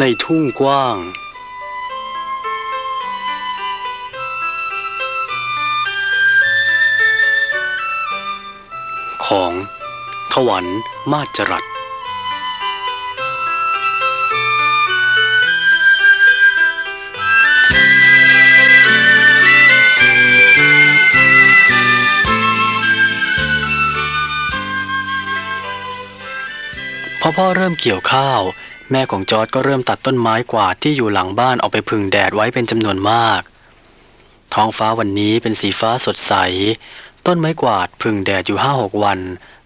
ในทุ่งกว้าง ของถวันมาจรัสพอพ่อเริ่มเกี่ยวข้าว แม่ของจอร์ดก็เริ่มตัดต้นไม้กวาดที่อยู่หลังบ้านเอาไปพึ่งแดดไว้เป็นจำนวนมาก ท้องฟ้าวันนี้เป็นสีฟ้าสดใส ต้นไม้กวาดพึ่งแดดอยู่ห้าหกวัน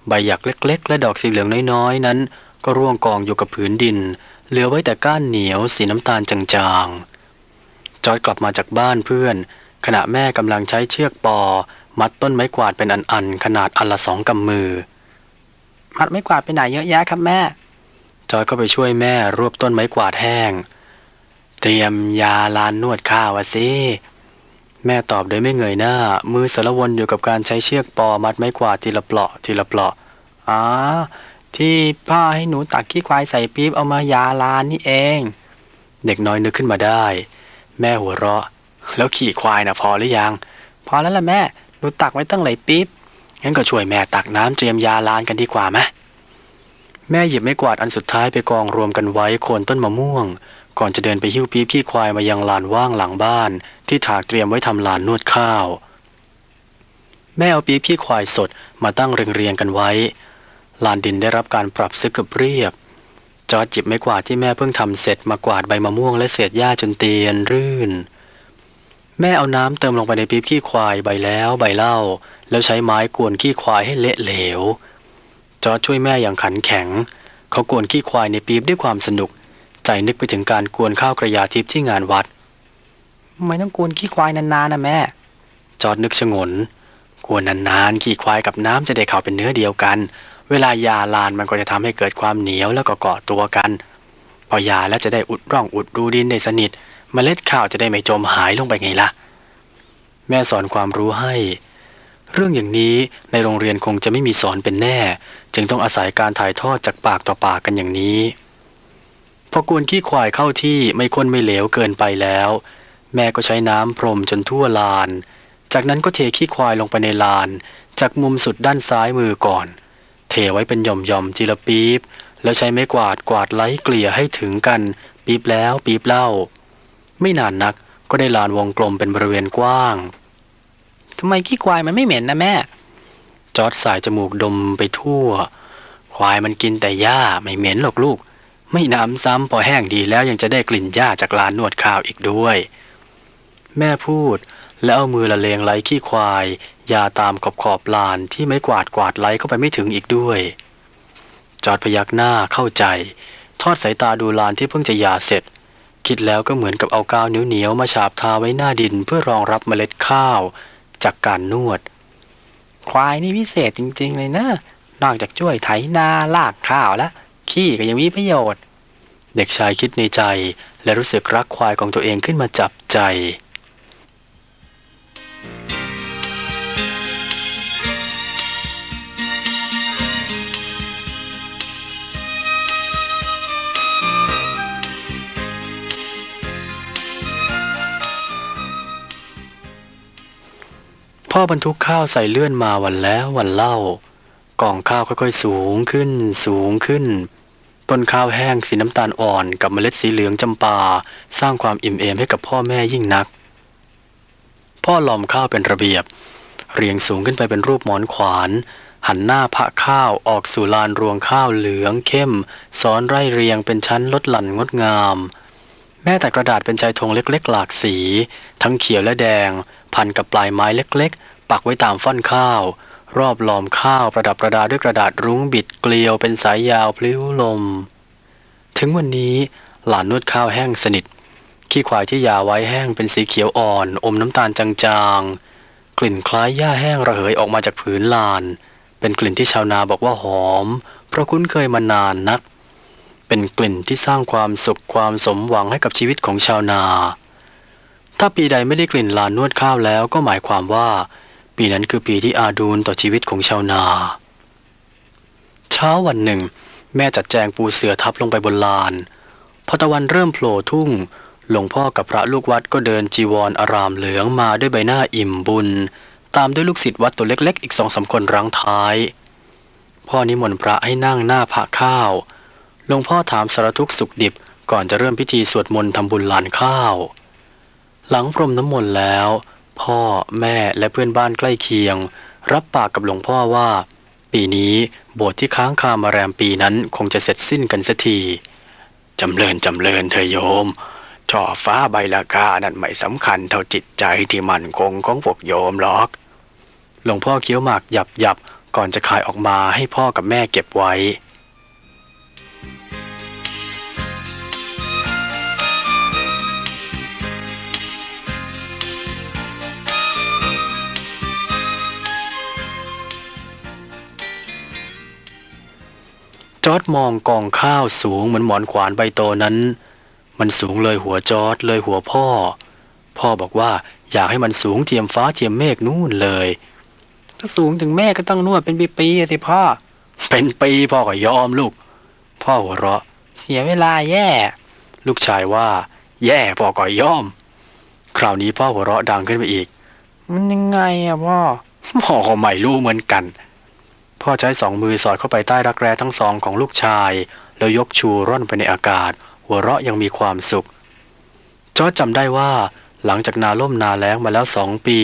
ใบหยักเล็ก ๆ และดอกสีเหลืองน้อยๆ นั้น ก็ร่วงกองอยู่กับผืนดิน เหลือไว้แต่ก้านเหนียวสีน้ำตาลจางๆ จอร์ดกลับมาจากบ้านเพื่อน ขณะแม่กำลังใช้เชือกปอ มัดต้นไม้กวาดเป็นอันๆขนาดอันละสองกำมือ มัดไม่กวาดไปไหนเยอะแยะครับแม่ จอยก็ไปช่วยแม่รวบต้นไม้กวาดแห้ง เตรียมยาลานนวดข้าวอะสิ แม่ตอบโดยไม่เงยหน้า มือสารวนอยู่กับการใช้เชือกปอมัดไม้กวาดทีละเปลาะทีละเปลาะอ๋อที่พ่อให้หนูตักขี้ควายใส่ปี๊บเอามายาลานนี่เอง เด็กน้อยนึกขึ้นมาได้ แม่หัวเราะ แล้วขี่ควายนะพอหรือยัง พอแล้วล่ะแม่ หนูตักไว้ตั้งหลายปี๊บงั้นก็ช่วยแม่ตักน้ำเตรียมยาลานกันดีกว่าไหม แม่หยิบไม้กวาดอันสุดท้ายไปกองรวมกันไว้โคนต้นมะม่วง ก่อนจะเดินไปหิ้วปี๊บขี้ควายมายังลานว่างหลังบ้าน ที่ถากเตรียมไว้ทำลานนวดข้าว แม่เอาปี๊บขี้ควายสดมาตั้งเรียงๆกันไว้ ลานดินได้รับการปรับซึกกับเรียบ จอร์จหยิบไม้กวาดที่แม่เพิ่งทำเสร็จมากวาดใบมะม่วงและเศษหญ้าจนเตียนรื่น แม่เอาน้ำเติมลงไปในปี๊บขี้ควายใบแล้วใบเล่า แล้วใช้ไม้กวนขี้ควายให้เละเหลว จอร์จช่วยแม่อย่างขันแข็ง เขากวนขี้ควายในปี๊บด้วยความสนุก ใจนึกไปถึงการกวนข้าวกระยาทิพย์ที่งานวัดไมต้องกวนขี้ควายนานๆนะแม่ จอร์จนึกชงนกวนนานๆขี้ควายกับน้ำจะได้เข้าเป็นเนื้อเดียวกัน เวลายาลานมันก็จะทำให้เกิดความเหนียวแล้วก็เกาะตัวกัน พอยาแล้วจะได้อุดร่องอุดรูดินได้สนิทเมล็ดข้าวจะได้ไม่จมหายลงไปไงล่ะ แม่สอนความรู้ให้ เรื่องอย่างนี้ในโรงเรียนคงจะไม่มีสอนเป็นแน่ จึงต้องอาศัยการถ่ายทอดจากปากต่อปากกันอย่างนี้ พอกวนขี้ควายเข้าที่ไม่ข้นไม่เหลวเกินไปแล้ว แม่ก็ใช้น้ำพรมจนทั่วลาน จากนั้นก็เทขี้ควายลงไปในลาน จากมุมสุดด้านซ้ายมือก่อน เทไว้เป็นหย่อมๆจีละปี๊บแล้วใช้ไม้กวาดกวาดไล้เกลี่ยให้ถึงกันปี๊บแล้วปี๊บเล่า ไม่นานนักก็ได้ลานวงกลมเป็นบริเวณกว้าง ทำไมขี้ควายมันไม่เหม็นนะแม่ จอร์ดสายจมูกดมไปทั่ว ควายมันกินแต่หญ้าไม่เหม็นหรอกลูก ไม่น้ำซ้ำพอแห้งดีแล้วยังจะได้กลิ่นหญ้าจากลานนวดข้าวอีกด้วย แม่พูดแล้วเอามือละเลงไล่ขี้ควาย ยาตามขอบขอบลานที่ไม่กวาดกวาดไล่เข้าไปไม่ถึงอีกด้วย จอดพยักหน้าเข้าใจ ทอดสายตาดูลานที่เพิ่งจะยาเสร็จ คิดแล้วก็เหมือนกับเอากาวเหนียวๆมาฉาบทาไว้หน้าดินเพื่อรองรับเมล็ดข้าว จากการนวด ควายนี่พิเศษจริง ๆ เลยนะ นอกจากช่วยไถนาลากข้าวแล้วขี้ก็ยังมีประโยชน์ เด็กชายคิดในใจและรู้สึกรักควายของตัวเองขึ้นมาจับใจ พ่อบรรทุกข้าวใส่เลื่อนมาวันแล้ววันเล่ากล่องข้าวค่อยๆสูงขึ้นสูงขึ้น ต้นข้าวแห้งสีน้ำตาลอ่อนกับเมล็ดสีเหลืองจำปา สร้างความอิ่มเอมให้กับพ่อแม่ยิ่งนัก พ่อหลอมข้าวเป็นระเบียบ เรียงสูงขึ้นไปเป็นรูปหมอนขวาน หันหน้าพระข้าวออกสู่ลานรวงข้าวเหลืองเข้มซ้อนไร่เรียงเป็นชั้นลดหลั่นงดงาม แม่แต่กระดาษเป็นชายธงเล็กๆ หลากสี ทั้งเขียวและแดง พันกับปลายไม้เล็กๆ ปักไว้ตามฟ่อนข้าว รอบล้อมข้าวประดับประดาด้วยกระดาษรุ้งบิดเกลียวเป็นสายยาวพลิ้วลม ถึงวันนี้หลานนวดข้าวแห้งสนิท ขี้ควายที่ยาไว้แห้งเป็นสีเขียวอ่อน อมน้ำตาลจางๆ กลิ่นคล้ายหญ้าแห้งระเหยออกมาจากผืนลาน เป็นกลิ่นที่ชาวนาบอกว่าหอม เพราะคุ้นเคยมานานนัก เป็นกลิ่นที่สร้างความสุขความสมหวังให้กับชีวิตของชาวนาถ้าปีใดไม่ได้กลิ่นลานนวดข้าวแล้วก็หมายความว่า ปีนั้นคือปีที่อาดูลต่อชีวิตของชาวนา เช้าวันหนึ่ง แม่จัดแจงปูเสือทับลงไปบนลาน พอตะวันเริ่มโผล่ทุ่งหลวงพ่อกับพระลูกวัดก็เดินจีวรอารามเหลืองมาด้วยใบหน้าอิ่มบุญ ตามด้วยลูกศิษย์วัดตัวเล็กๆ อีกสองสามคนรังท้าย พ่อนิมนต์พระให้นั่งหน้าพระข้าวหลวงพ่อถามสารทุกสุขดิบก่อนจะเริ่มพิธีสวดมนต์ทำบุญลานข้าว หลังพรมน้ำมนต์แล้ว พ่อแม่และเพื่อนบ้านใกล้เคียง รับปากกับหลวงพ่อว่า ปีนี้โบสถ์ที่ค้างคามาแรมปีนั้นคงจะเสร็จสิ้นกันสักทีจำเริญจำเริญเธอโยมช่อฟ้าใบละกานั่นไม่สำคัญเท่าจิตใจที่มั่นคงของพวกโยมหรอก หลวงพ่อเคี้ยวหมากหยับหยับก่อนจะคายออกมาให้พ่อกับแม่เก็บไว้ จอร์ดมองกองข้าวสูงเหมือนหมอนขวานใบโตนั้น มันสูงเลยหัวจอร์ดเลยหัวพ่อ พ่อบอกว่าอยากให้มันสูงเทียมฟ้าเทียมเมฆนู่นเลย ถ้าสูงถึงแม่ก็ต้องนวดเป็นปีๆสิพ่อ เป็นปีพ่อก็ยอมลูก พ่อหัวเราะ เสียเวลาแย่ ลูกชายว่า แย่พ่อก็ยอม คราวนี้พ่อหัวเราะดังขึ้นไปอีก มันยังไงอะพ่อพ่อก็ไม่รู้เหมือนกัน พ่อใช้สองมือสอดเข้าไปใต้รักแร้ทั้งสองของลูกชาย แล้วยกชูร่อนไปในอากาศ หัวเราะยังมีความสุข จอร์จจำได้ว่า หลังจากนาล่มนาแล้งมาแล้วสองปี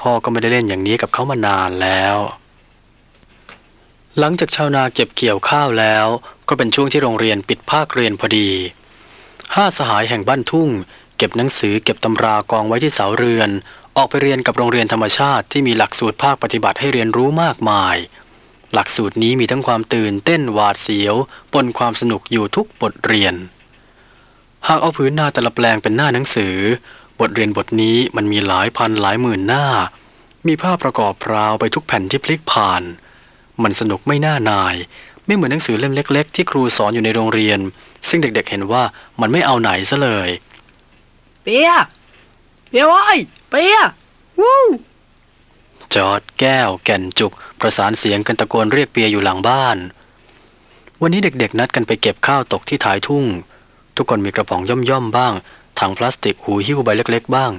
พ่อก็ไม่ได้เล่นอย่างนี้กับเขามานานแล้ว หลังจากชาวนาเก็บเกี่ยวข้าวแล้ว ก็เป็นช่วงที่โรงเรียนปิดภาคเรียนพอดี ห้าสหายแห่งบ้านทุ่ง เก็บหนังสือเก็บตำรากองไว้ที่เสาเรือน ออกไปเรียนกับโรงเรียนธรรมชาติที่มีหลักสูตรภาคปฏิบัติให้เรียนรู้มากมาย หลักสูตรนี้มีทั้งความตื่นเต้นหวาดเสียวปนความสนุกอยู่ทุกบทเรียน หากเอาผืนหน้าแต่ละแปลงเป็นหน้าหนังสือ บทเรียนบทนี้มันมีหลายพันหลายหมื่นหน้า มีภาพประกอบพราวไปทุกแผ่นที่พลิกผ่าน มันสนุกไม่น่านาย ไม่เหมือนหนังสือเล่มเล็ก ๆ ที่ครูสอนอยู่ในโรงเรียน ซึ่งเด็กๆเห็นว่ามันไม่เอาไหนซะเลย เปียเปียว้ยเปียวู้ จอร์ดแก้ว แก่นจุก ประสานเสียงกันตะโกนเรียกเปียอยู่หลังบ้าน วันนี้เด็กๆ นัดกันไปเก็บข้าวตกที่ท้ายทุ่ง ทุกคนมีกระป๋องย่อมๆบ้าง ถังพลาสติกหูหิ้วใบเล็ก ๆ บ้าง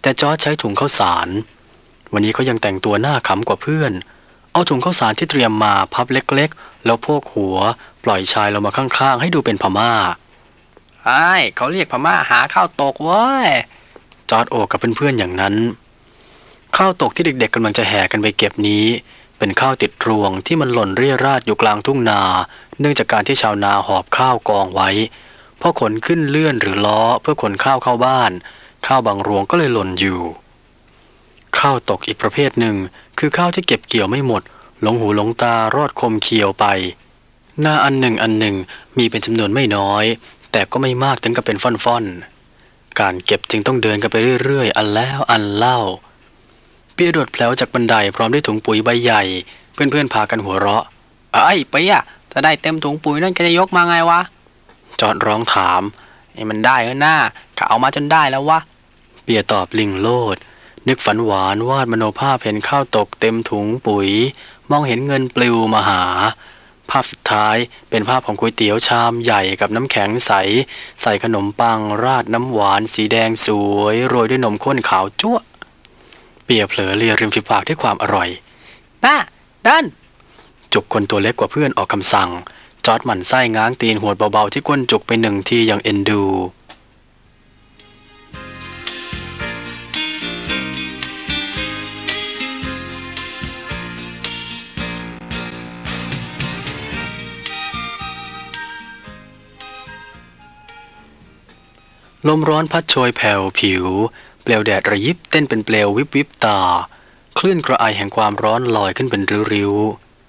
แต่จอร์ดใช้ถุงข้าวสาร วันนี้เขายังแต่งตัวหน้าขำกว่าเพื่อน เอาถุงข้าวสารที่เตรียมมาพับเล็กๆ แล้วโพกหัว ปล่อยชายลงมาข้างๆ ให้ดูเป็นพม่าไอ้ายเขาเรียกพม่าหาข้าวตกเว้ยจอร์ดโอกกับเพื่อนๆอย่างนั้น ข้าวตกที่เด็กๆกำลังจะแห่กันไปเก็บนี้ เป็นข้าวติดรวงที่มันหล่นเรี่ยราดอยู่กลางทุ่งนา เนื่องจากการที่ชาวนาหอบข้าวกองไว้พอขนขึ้นเลื่อนหรือล้อเพื่อขนข้าวเข้าบ้าน ข้าวบางรวงก็เลยหล่นอยู่ ข้าวตกอีกประเภทหนึ่ง คือข้าวที่เก็บเกี่ยวไม่หมด หลงหูหลงตารอดคมเคียวไป หน้าอันหนึ่งอันหนึ่งมีเป็นจำนวนไม่น้อย แต่ก็ไม่มากถึงกับเป็นฟ่อนๆ การเก็บจึงต้องเดินกันไปเรื่อยๆ อันแล้วอันเล่า เปียโดดแผลวจากบันไดพร้อมด้วยถุงปุ๋ยใบใหญ่ เพื่อนๆพากันหัวเราะไอ้ยเปียถ้าได้เต็มถุงปุ๋ยนั่นแกจะยกมาไงวะ จอดร้องถามไอ้มันได้เออหน้าข้าเอามาจนได้แล้ววะ เปียตอบลิงโลด นึกฝันหวานวาดมโนภาพเห็นข้าวตกเต็มถุงปุ๋ย มองเห็นเงินปลิวมาหา ภาพสุดท้ายเป็นภาพของก๋วยเตี๋ยวชามใหญ่กับน้ำแข็งใส ใส่ขนมปังราดน้ำหวานสีแดงสวย โรยด้วยนมข้นขาวจั่วะ เปียเผลอเลียริมฝีปากด้วยความอร่อยน้าดันจุกคนตัวเล็กกว่าเพื่อนออกคำสั่ง จอร์ดหมั่นไส้ง้างตีนหัวดเบาๆที่ก้นจุกไปหนึ่งทีอย่างเอ็นดูลมร้อนพัดโชยแผ่วผิว เปลวแดดระยิบเต้นเป็นเปลววิบวิบตา คลื่นกระไอแห่งความร้อนลอยขึ้นเป็นริ้ว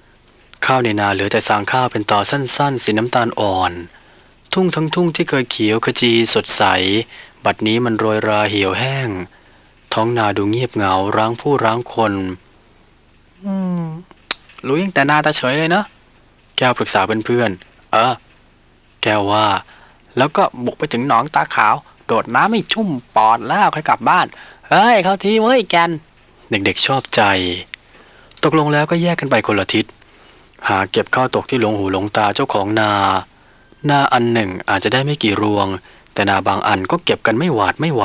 ๆ ข้าวในนาเหลือแต่สางข้าวเป็นต่อสั้นๆ สีน้ำตาลอ่อน ทุ่งทั้งทุ่งที่เคยเขียวขจีสดใส บัดนี้มันโรยราเหี่ยวแห้ง ท้องนาดูเงียบเหงาร้างผู้ร้างคน อืมรู้ยังแต่นาตาเฉยเลยเนาะแก้วปรึกษาเพื่อนๆเออ แก้วว่า แล้วก็บุกไปถึงหนองตาขาว โดดน้ำไม่ชุ่มปอดแล้วค่อยกลับบ้าน เฮ้ย เข้าทีเว้ยแกน เด็กๆชอบใจ ตกลงแล้วก็แยกกันไปคนละทิศ หาเก็บข้าวตกที่หลงหูหลงตาเจ้าของนา นาอันหนึ่งอาจจะได้ไม่กี่รวง แต่นาบางอันก็เก็บกันไม่หวาดไม่ไหว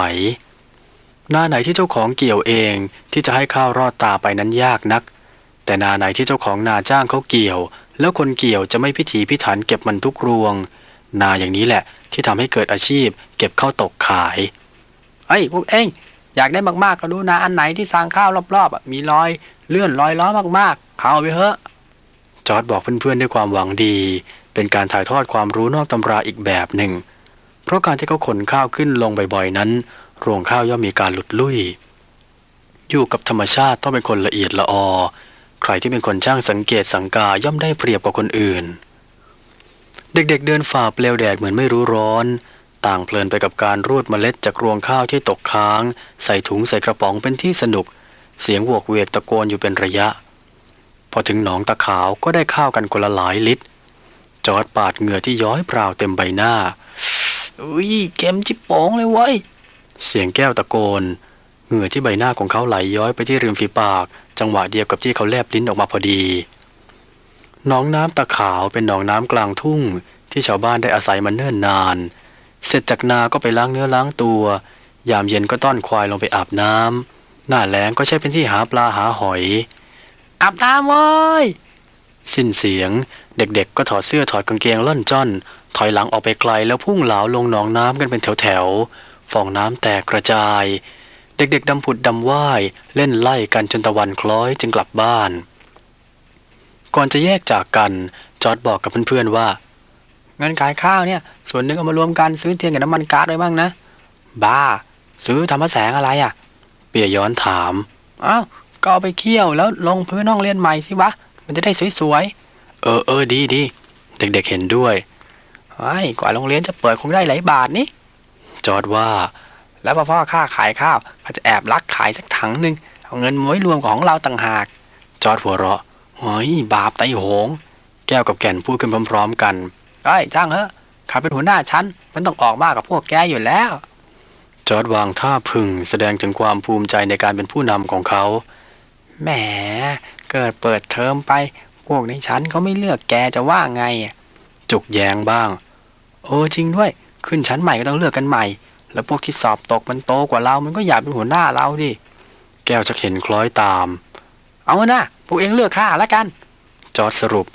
นาไหนที่เจ้าของเกี่ยวเองที่จะให้ข้าวรอดตาไปนั้นยากนัก แต่นาไหนที่เจ้าของนาจ้างเขาเกี่ยว แล้วคนเกี่ยวจะไม่พิถีพิถันเก็บมันทุกรวง นาอย่างนี้แหละ ที่ทำให้เกิดอาชีพ เก็บข้าวตกขายเฮ้ยพวกเองอยากได้มากๆก็ดูนะอันไหนที่สร้างข้าวรอบๆมีรอยเลื่อนรอยล้อมากๆเข้าไปเถอะจอร์ดบอกเพื่อนๆด้วยความหวังดี เป็นการถ่ายทอดความรู้นอกตำราอีกแบบหนึ่ง เพราะการที่เขาขนข้าวขึ้นลงบ่อยๆนั้น รวงข้าวย่อมมีการหลุดลุ่ย อยู่กับธรรมชาติต้องเป็นคนละเอียดละออ ใครที่เป็นคนช่างสังเกตสังกาย่อมได้เปรียบกว่าคนอื่น เด็กๆเดินฝ่าเปลวแดดเหมือนไม่รู้ร้อน ต่างเพลินไปกับการรูดเมล็ดจากรวงข้าวที่ตกค้าง ใส่ถุงใส่กระป๋องเป็นที่สนุก เสียงโวกเวกตะโกนอยู่เป็นระยะ พอถึงหนองตะขาวก็ได้ข้าวกันคนละหลายลิตร จอดปาดเหงื่อที่ย้อยพราวเต็มใบหน้าอุ้ยเกมจิบป๋งเลยเว้ยเสียงแก้วตะโกน เหงื่อที่ใบหน้าของเขาไหลย้อยไปที่ริมฝีปาก จังหวะเดียวกับที่เขาแลบลิ้นออกมาพอดี หนองน้ำตะขาวเป็นหนองน้ำกลางทุ่งที่ชาวบ้านได้อาศัยมาเนิ่นนาน เสร็จจากนาก็ไปล้างเนื้อล้างตัว ยามเย็นก็ต้อนควายลงไปอาบน้ำหน้าแล้งก็ใช้เป็นที่หาปลาหาหอย อาบน้ำเว้ยสิ้นเสียง เด็กๆ ก็ถอดเสื้อถอดกางเกงล่อนจ้อน ถอยหลังออกไปไกลแล้วพุ่งเหลาลงหนองน้ำกันเป็นแถวๆฟองน้ำแตกกระจาย เด็กๆดำผุดดำว่ายเล่นไล่กันจนตะวันคล้อยจึงกลับบ้าน ก่อนจะแยกจากกันจอร์ดบอกกับเพื่อนๆว่าเงินขายข้าวเนี่ย ส่วนหนึ่งเอามารวมกันซื้อเทียนกับน้ำมันก๊าซไว้บ้างนะ บ้า ซื้อทำพระแสงอะไรอะ เปียย้อนถามอ้าวก็เอาไปเคี่ยวแล้วลงพื้นห้องเรียนใหม่สิวะ มันจะได้สวยๆ เออเออดีดีเด็กๆเห็นด้วยไอ้กว่าโรงเรียนจะเปิดคงได้หลายบาทนี่จอร์ดว่า แล้วพอพ่อข้าขายข้าวก็จะแอบลักขายสักถังหนึ่งเอาเงินมาไว้รวมของเราต่างหาก จอร์ดหัวเราะ เฮ้ยบาปไตโหง แก้วกับแก่นพูดขึ้นพร้อมๆกันเอ้จ้างเถอะข้าเป็นหัวหน้าชั้นมันต้องออกมากกับพวกแกอยู่แล้ว จอร์ดวางท่าพึงแสดงถึงความภูมิใจในการเป็นผู้นำของเขาแหมเกิดเปิดเทอมไป พวกในชั้นเขาไม่เลือกแกจะว่าไง จุกแย้งบ้าง โอ้จริงด้วย ขึ้นชั้นใหม่ก็ต้องเลือกกันใหม่ แล้วพวกที่สอบตกมันโตกว่าเรา มันก็อยากเป็นหัวหน้าเราดิ แก้วจะเห็นคล้อยตาม เอานะ วกเองเลือกข้าละกัน จอร์ดสรุป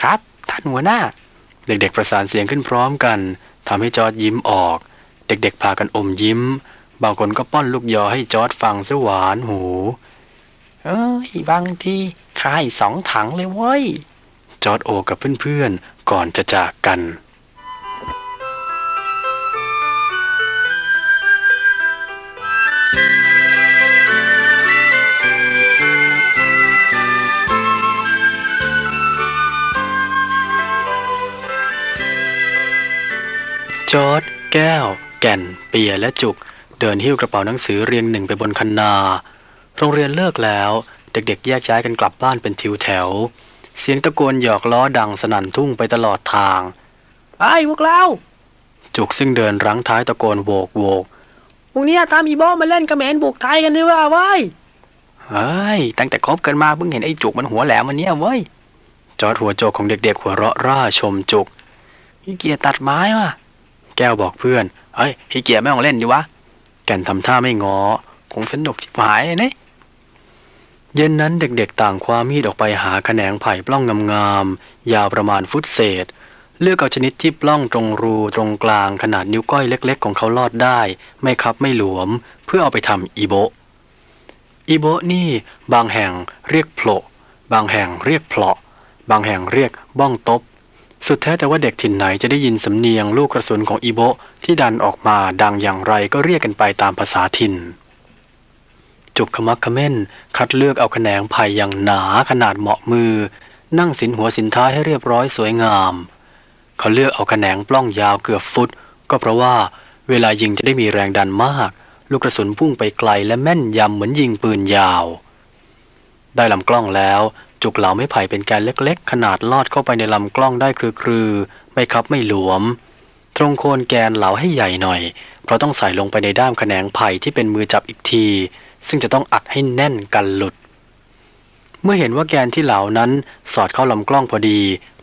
ครับ ท่านหัวหน้า เด็กๆประสานเสียงขึ้นพร้อมกันทำให้จอร์ดยิ้มออก เด็กๆพากันอมยิ้ม บางคนก็ป้อนลูกยอให้จอร์ดฟังซะหวานหู เอ้ยบางทีขายสองถังเลยเว้ยจอร์ดโอกับเพื่อนๆก่อนจะจากกัน จอร์ดแก้ว แก่น เปียและจุก เดินหิ้วกระเป๋าหนังสือเรียงหนึ่งไปบนคันนา โรงเรียนเลิกแล้ว เด็กๆ แยกย้ายกันกลับบ้านเป็นทิวแถว เสียงตะโกนหยอกล้อดังสนั่นทุ่งไปตลอดทาง ไอ้พวกเรา จุกซึ่งเดินรั้งท้ายตะโกนโวกโวกพวกเนี้ยตามอีโบมาเล่นกระเหมนบุกไทยกันดีกว่าเว้ยเฮ้ย ตั้งแต่คบกันมาเพิ่งเห็นไอ้จุกมันหัวแหลมมันเนี้ยเว้ย จอร์ดหัวโจกของเด็กๆ หัวเราะร่าชมจุกพี่เกียร์ตัดไม้ว่ะ แก้วบอกเพื่อน เฮ้ยพี่เกียร์ไม่ต้องเล่นดิวะ แก่นทำท่าไม่งอ คงสนุกชิบหายเนี่ยเย็นนั้นเด็กๆต่างคว้ามีดออกไปหาแขนงไผ่ปล้องงามๆ ยาวประมาณฟุตเศษ เลือกเอาชนิดที่ปล้องตรงรูตรงกลางขนาดนิ้วก้อยเล็กๆ ของเขาลอดได้ ไม่คับไม่หลวม เพื่อเอาไปทำอีโบอีโบนี่บางแห่งเรียกโผลบางแห่งเรียกเพลาะ บางแห่งเรียกบ้องตบ สุดแท้แต่ว่าเด็กถิ่นไหนจะได้ยินสำเนียงลูกกระสุนของอีโบที่ดันออกมาดังอย่างไรก็เรียกกันไปตามภาษาถิ่น จุกขมักเขม้น คัดเลือกเอาแขนงไผ่อย่างหนาขนาดเหมาะมือ นั่งสินหัวสินท้ายให้เรียบร้อยสวยงาม เขาเลือกเอาแขนงปล้องยาวเกือบฟุต ก็เพราะว่าเวลายิงจะได้มีแรงดันมาก ลูกกระสุนพุ่งไปไกลและแม่นยำเหมือนยิงปืนยาว ได้ลำกล้องแล้ว จุกเหลาไม้ไผ่เป็นแกนเล็กๆ ขนาดลอดเข้าไปในลำกล้องได้ครือๆ ไม่คับไม่หลวม ตรงโคนแกนเหลาให้ใหญ่หน่อย เพราะต้องใส่ลงไปในด้ามแขนงไผ่ที่เป็นมือจับอีกที ซึ่งจะต้องอัดให้แน่นกันหลุด เมื่อเห็นว่าแกนที่เหลานั้นสอดเข้าลำกล้องพอดี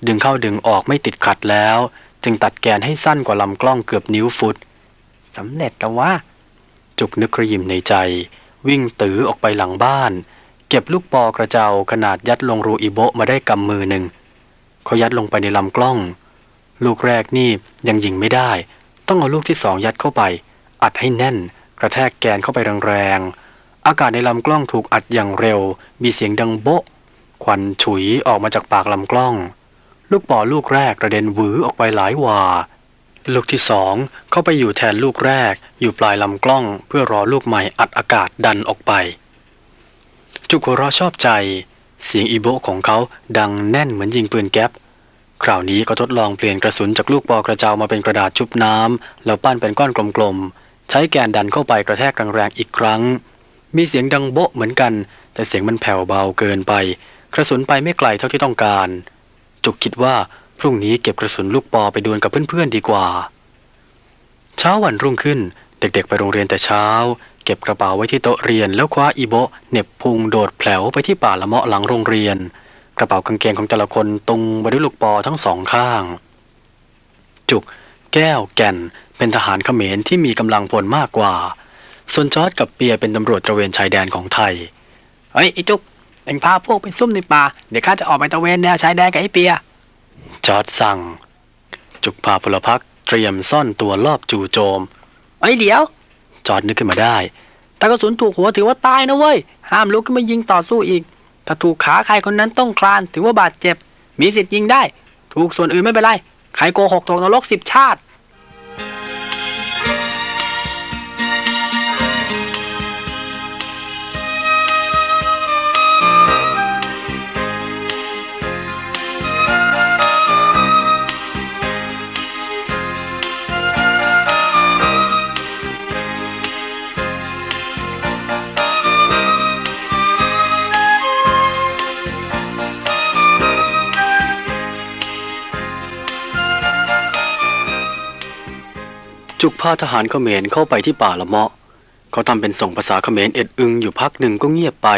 ดึงเข้าดึงออกไม่ติดขัดแล้ว จึงตัดแกนให้สั้นกว่าลำกล้องเกือบนิ้วฟุตสำเร็จแล้ววะจุกนึกกระยิมในใจ วิ่งตื้อออกไปหลังบ้าน เก็บลูกปอกระเจ้าขนาดยัดลงรูอีโบมาได้กำมือหนึ่งเขายัดลงไปในลำกล้อง ลูกแรกนี่ยังยิงไม่ได้ ต้องเอาลูกที่สองยัดเข้าไป อัดให้แน่น กระแทกแกนเข้าไปแรงๆอากาศในลำกล้องถูกอัดอย่างเร็ว มีเสียงดังโบะควันฉุยออกมาจากปากลำกล้อง ลูกปอลูกแรกกระเด็นหวือออกไปหลายวาลูกที่สองเข้าไปอยู่แทนลูกแรก อยู่ปลายลำกล้อง เพื่อรอลูกใหม่อัดอากาศดันออกไป จุกหัวเราะชอบใจ เสียงอีโบของเขาดังแน่นเหมือนยิงปืนแก๊ปคราวนี้ก็ทดลองเปลี่ยนกระสุนจากลูกปอกระเจามาเป็นกระดาษชุบน้ำแล้วปั้นเป็นก้อนกลมๆ ใช้แกนดันเข้าไปกระแทกแรงๆอีกครั้ง มีเสียงดังโบะเหมือนกัน แต่เสียงมันแผ่วเบาเกินไป กระสุนไปไม่ไกลเท่าที่ต้องการ จุกคิดว่าพรุ่งนี้เก็บกระสุนลูกปอไปดวลกับเพื่อนๆดีกว่า เช้าวันรุ่งขึ้น เด็กๆไปโรงเรียนแต่เช้า เก็บกระเป๋าไว้ที่โต๊ะเรียน แล้วคว้าอีโบะเน็บพุงโดดแผลวไปที่ป่าละเมาะหลังโรงเรียน กระเป๋ากางเกงของแต่ละคนตุงไปด้วยลูกปอทั้งสองข้าง จุก แก้วแก่น เป็นทหารเขมรที่มีกำลังพลมากกว่า ส่วนจอร์ดกับเปียเป็นตำรวจตระเวนชายแดนของไทยเฮ้ยไอ้จุกเอ็งพาพวกไปซุ่มในป่าเดี๋ยวข้าจะออกไปตะเวนแนวชายแดนกับไอ้เปีย จอร์ดสั่ง จุกพาพลพรรคเตรียมซ่อนตัวรอบจู่โจมเฮ้เดี๋ยว จอดนึกขึ้นมาได้ถ้ากระสุนถูกหัวถือว่าตายนะเว้ย ห้ามลุกขึ้นมายิงต่อสู้อีก ถ้าถูกขาใครคนนั้นต้องคลาน ถือว่าบาดเจ็บ มีสิทธิ์ยิงได้ ถูกส่วนอื่นไม่เป็นไร ใครโกหกตกนรกสิบชาติ จุกพาทหารเขมรเข้าไปที่ป่าละเมาะ เขาทำเป็นส่งภาษาเขมรเอ็ดอึงอยู่พักหนึ่งก็เงียบไป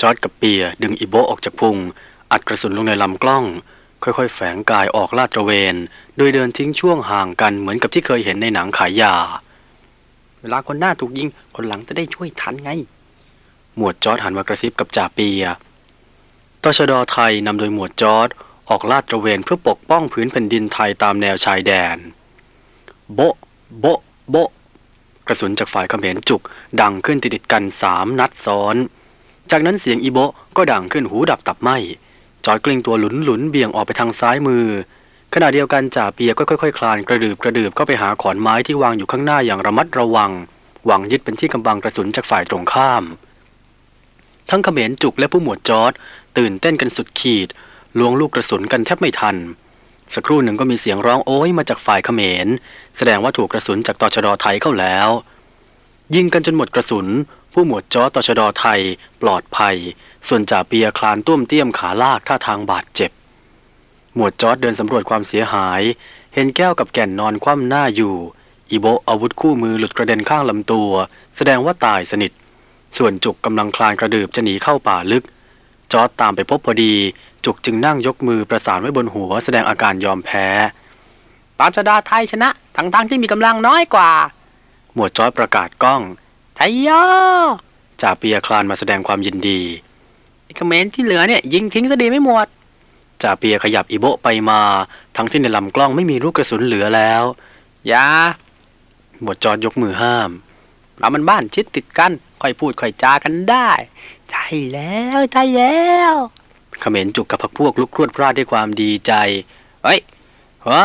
จอร์ดกับเปียดึงอีโบออกจากพุง อัดกระสุนลงในลำกล้อง ค่อยๆ แฝงกายออกลาดตระเวน โดยเดินทิ้งช่วงห่างกันเหมือนกับที่เคยเห็นในหนังขายยา เวลาคนหน้าถูกยิง คนหลังจะได้ช่วยทันไง หมวดจอร์ดหันมากระซิบกับจ่าเปียตชดไทยนำโดยหมวดจอร์ดออกลาดตระเวนเพื่อปกป้องพื้นแผ่นดินไทยตามแนวชายแดน โบะ โบะโบะกระสุนจากฝ่ายเขมรจุก ดังขึ้นติดๆกันสามนัดซ้อน จากนั้นเสียงอีโบะก็ดังขึ้นหูดับตับไหมจอยกลิ้งตัวหลุนหลุนเบี่ยงออกไปทางซ้ายมือ ขณะเดียวกันจ่าเปียก็ค่อยๆคลานกระดืบกระดืบเข้าไปหาขอนไม้ที่วางอยู่ข้างหน้าอย่างระมัดระวัง หวังยึดเป็นที่กำบังกระสุนจากฝ่ายตรงข้าม ทั้งเขมรจุกและผู้หมวดจอร์ดตื่นเต้นกันสุดขีดลวงลูกกระสุนกันแทบไม่ทัน สักครู่หนึ่งก็มีเสียงร้องโอ้ยมาจากฝ่ายเขมร แสดงว่าถูกกระสุนจากตชดไทยเข้าแล้ว ยิงกันจนหมดกระสุน ผู้หมวดจอตชดไทย ปลอดภัย ส่วนจ่าเปียคลานต้วมเตี้ยมขาลากท่าทางบาดเจ็บ หมวดจอดเดินสำรวจความเสียหาย เห็นแก้วกับแก่นนอนคว่ำหน้าอยู่ อีโบอาวุธคู่มือหลุดกระเด็นข้างลำตัว แสดงว่าตายสนิท ส่วนจุกกำลังคลานกระดืบจะหนีเข้าป่าลึกจอดตามไปพบพอดี จุกจึงนั่งยกมือประสานไว้บนหัวแสดงอาการยอมแพ้ตอนชดาไทยชนะ ทั้งทงๆที่มีกำลังน้อยกว่า หมวดจอร์ดประกาศกล้องไทยยอจ่าเปียคลานมาแสดงความยินดีไอ้คอมเขมรที่เหลือเนี่ยยิงทิ้งซะดีไม่หมดจ่าเปียขยับอีโบไปมา ทั้งที่ในลำกล้องไม่มีลูกกระสุนเหลือแล้วอย่าหมวดจอร์ดยกมือห้ามเรามันบ้านชิดติดกัน ค่อยพูดค่อยจากันได้ ใช่แล้ว ใช่แล้ว เขมรจุกกับพักพวกลุกครวดพลาดด้วยความดีใจ เฮ้ยว้า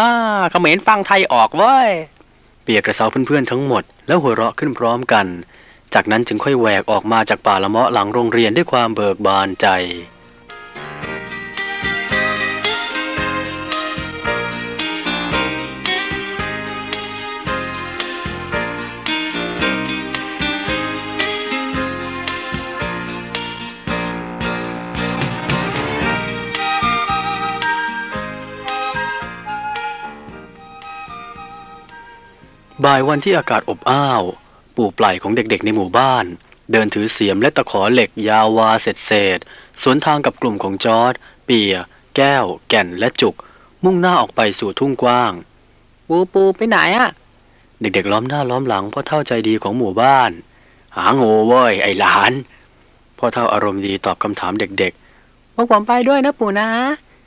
เขมรฟังไทยออกเว้ย เปียกระเซาเพื่อนๆทั้งหมด แล้วหัวเราะขึ้นพร้อมกัน จากนั้นจึงค่อยแหวกออกมาจากป่าละเมาะหลังโรงเรียนด้วยความเบิกบานใจ บ่ายวันที่อากาศอบอ้าว ปู่ปล่อยของเด็กๆในหมู่บ้าน เดินถือเสียมและตะขอเหล็กยาววาเศษเศษๆสวนทางกับกลุ่มของจอร์ดเปีย แก้ว แก่นและจุก มุ่งหน้าออกไปสู่ทุ่งกว้าง ปูปูไปไหนอะเด็กๆล้อมหน้าล้อมหลังพ่อเท่าใจดีของหมู่บ้าน หางูเว้ยไอ้หลานพ่อเท่าอารมณ์ดีตอบคำถามเด็กพวกผมไปด้วยนะปู่นะ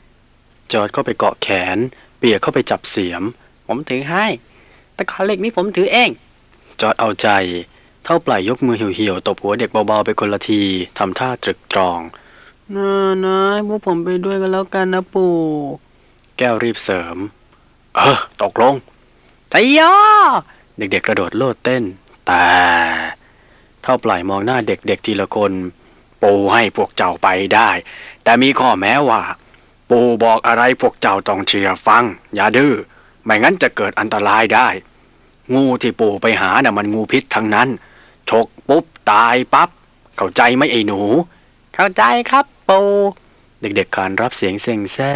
ๆจอร์ดเข้าไปเกาะแขน เปียกเข้าไปจับเสียม ผมถือให้ ตะขอเหล็กนี่ผมถือเอง จอร์ดเอาใจ เท่าปล่ายยกมือเหี่ยวๆตบหัวเด็กเบาๆไปคนละทีทำท่าตรึกตรองนะนะพวกผมไปด้วยกันแล้วกันนะปู่ แก้วรีบเสริม เออ ตกลงใจย่อเด็กๆกระโดดโลดเต้น แต่เท่าปล่ายมองหน้าเด็กๆทีละคน ปูให้พวกเจ้าไปได้ แต่มีข้อแม้ว่า ปูบอกอะไรพวกเจ้าต้องเชื่อฟัง อย่าดื้อ ไม่งั้นจะเกิดอันตรายได้ งูที่ปูไปหาน่ะมันงูพิษทั้งนั้น ฉกปุ๊บตายปับ๊บ เข้าใจไหมไอ้หนู เข้าใจครับปู่เด็กๆขานรับเสียงเซ็งแซ่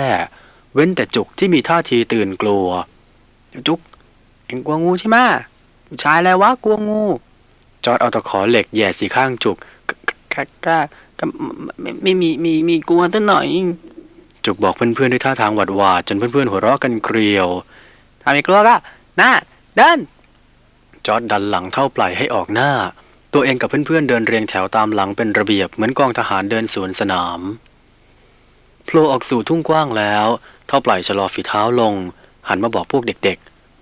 เว้นแต่จุกที่มีท่าทีตื่นกลัว จุกเอ็งกลัวงูใช่ไหมผู้ชายอะไรวะกลัวงู จอร์ดเอาตะขอเหล็กแย่สีข้างจุกกก็ก็ไม่ไม่มีมีมีกลัวตั้งหน่อย จุกบอกเพื่อนๆด้วยท่าทางหวาดหวาดจนเพื่อนๆหัวเราะกันเกลียว ถ้าไม่กลัวก็หน้าเดินจอร์ดดันหลังเท่าปล่อยให้ออกหน้า ตัวเองกับเพื่อนๆเดินเรียงแถวตามหลังเป็นระเบียบเหมือนกองทหารเดินสวนสนามโผล่ออกสู่ทุ่งกว้างแล้ว เท่าปล่อยชะลอฝีเท้าลง หันมาบอกพวกเด็ก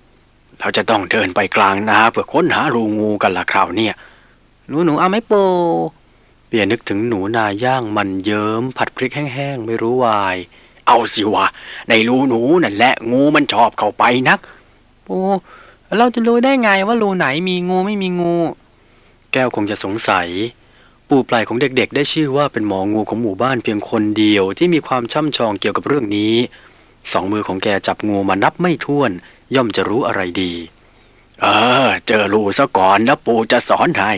ๆ เราจะต้องเดินไปกลางนาเพื่อค้นหารูงูกันละคราวเนี่ยหนูหนูเอาไหมปู่เปียนึกถึงหนูนาย่างมันเยิ้มผัดพริกแห้งๆไม่รู้วาย เอาสิวะ ในรูหนูนั่นแหละงูมันชอบเข้าไปนักปู่เราจะรู้ได้ไงว่ารูไหนมีงูไม่มีงู แก้วคงจะสงสัย ปู่ปลายของเด็กๆ ได้ชื่อว่าเป็นหมองูของหมู่บ้านเพียงคนเดียวที่มีความช่ำชองเกี่ยวกับเรื่องนี้ สองมือของแกจับงูมานับไม่ถ้วน ย่อมจะรู้อะไรดี เออ เจอรูซะก่อนแล้วปู่จะสอนให้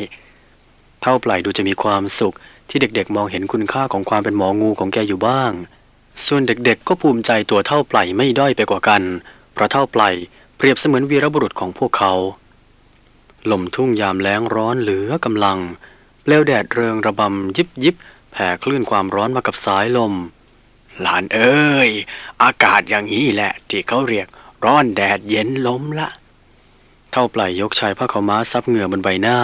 เท่าปลายดูจะมีความสุขที่เด็กๆ มองเห็นคุณค่าของความเป็นหมองูของแกอยู่บ้าง ส่วนเด็กๆ ก็ภูมิใจตัวเท่าปลายไม่ด้อยไปกว่ากัน เพราะเท่าปลายเปรียบเสมือนวีรบุรุษของพวกเขา ลมทุ่งยามแล้งร้อนเหลือกำลัง เปลวแดดเริงระบำยิบยิบแผ่คลื่นความร้อนมากับสายลม หลานเอ้ย อากาศอย่างนี้แหละ ที่เขาเรียกร้อนแดดเย็นลมละ เท่าปล่ยยกชายผ้าขาวม้าซับเหงื่อบนใบหน้า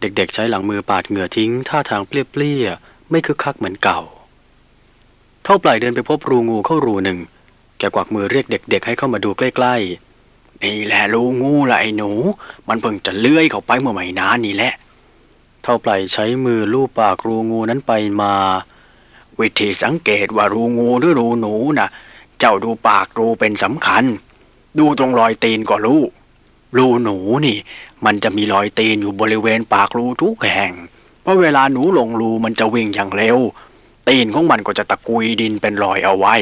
เด็กๆ ใช้หลังมือปาดเหงื่อทิ้งท่าทางเปรี้ยๆไม่คึกคักเหมือนเก่า เท่าปล่อยเดินไปพบรูงูเข้ารูหนึ่ง แกกวักมือเรียกเด็ก ๆ ให้เข้ามาดูใกล้ ๆ นี่แหละรูงูละไอ้หนู มันเพิ่งจะเลื้อยเข้าไปเมื่อไม่นานนี่แหละ เท่าปล่อยใช้มือลูบปากรูงูนั้นไปมา วิธีสังเกตว่ารูงูหรือรูหนูนะเจ้าดูปากรูเป็นสำคัญ ดูตรงรอยตีนก็รู้รูหนูนี่ มันจะมีรอยตีนอยู่บริเวณปากรูทุกแห่ง เพราะเวลาหนูลงรูมันจะวิ่งอย่างเร็ว ตีนของมันก็จะตะกุยดินเป็นรอยเอาไว้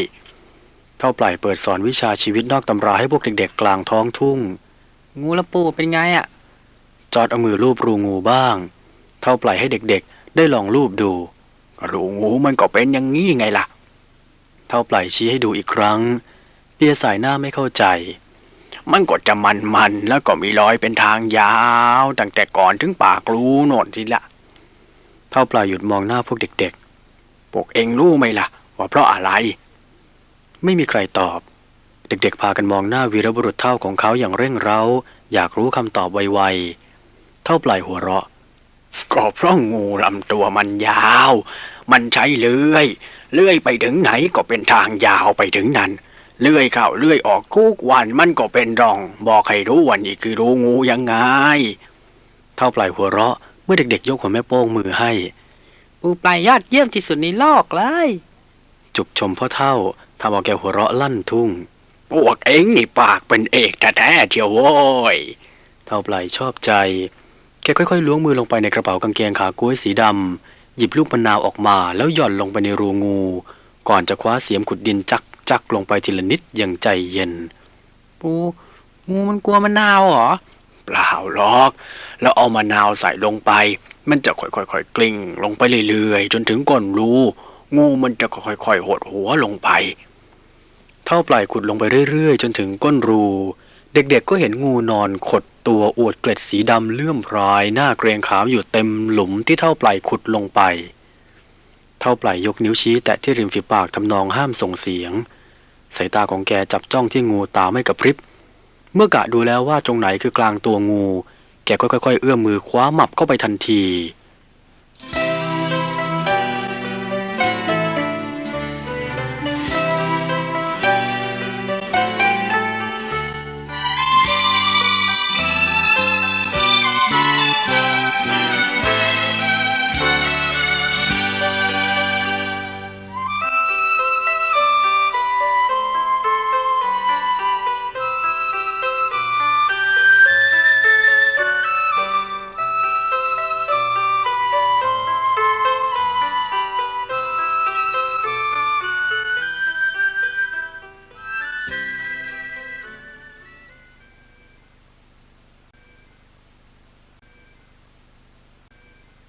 เท่าปล่อยเปิดสอนวิชาชีวิตนอกตำราให้พวกเด็กๆกลางท้องทุ่ง งูและปู่เป็นไงอะจอดเอามือลูบรูงูบ้าง เท่าปล่อยให้เด็กๆ ได้ลองลูบดูก็รูงูมันก็เป็นอย่างนี้ไงล่ะ เท่าปล่อยชี้ให้ดูอีกครั้ง เปียสายหน้าไม่เข้าใจ มันก็จะมันๆแล้วก็มีรอยเป็นทางยาวตั้งแต่ก่อนถึงปากรูโน่นทีละ เท่าปล่อยหยุดมองหน้าพวกเด็กๆ พวกเองรู้ไหมล่ะ ว่าเพราะอะไร ไม่มีใครตอบ เด็กๆพากันมองหน้าวีรบุรุษเท่าของเขาอย่างเร่งเร้า อยากรู้คำตอบไวๆ เท่าปลายหัวเราะ ก็เพราะงูลำตัวมันยาว มันใช้เลื่อย เลื่อยไปถึงไหนก็เป็นทางยาวไปถึงนั้น เลื่อยเข้าเลื่อยออกทุกวันมันก็เป็นรอง บอกให้รู้วันนี้คือรู้งูยังไง เท่าปลายหัวเราะ เมื่อเด็กๆยกหัวแม่โป้งมือให้ ปู่ปลายยอดเยี่ยมที่สุดในโลกเลย จุกชมพ่อเท่าทำเอาแกหัวเราะลั่นทุ่ง พวกเอ็งนี่ปากเป็นเอกแท้ๆเทียวโว้ย เท่าปลายชอบใจ แกค่อยๆล้วงมือลงไปในกระเป๋ากางเกงขาก้วยสีดำหยิบลูกมะนาวออกมาแล้วหย่อนลงไปในรูงู ก่อนจะคว้าเสียมขุดดินจักจักลงไปทีละนิดอย่างใจเย็น ปู่งูมันกลัวมะนาวเหรอ เปล่าหรอก แล้วเอามะนาวใส่ลงไป มันจะค่อยๆกลิ้งลงไปเรื่อยๆ จนถึงก้นรูงูมันจะค่อยๆหดหัวลงไป เท่าปลายขุดลงไปเรื่อยๆ จนถึงก้นรู เด็กๆก็เห็นงูนอนขดตัวอวดเกล็ดสีดำเลื่อมพราย หน้าเกรงขามอยู่เต็มหลุมที่เท่าปลายขุดลงไป เท่าปลายยกนิ้วชี้แตะที่ริมฝีปากทำนองห้ามส่งเสียง สายตาของแกจับจ้องที่งูตาไม่กระพริบ เมื่อกะดูแล้วว่าตรงไหนคือกลางตัวงู แกก็ค่อยๆ เอื้อมมือคว้าหมับเข้าไปทันที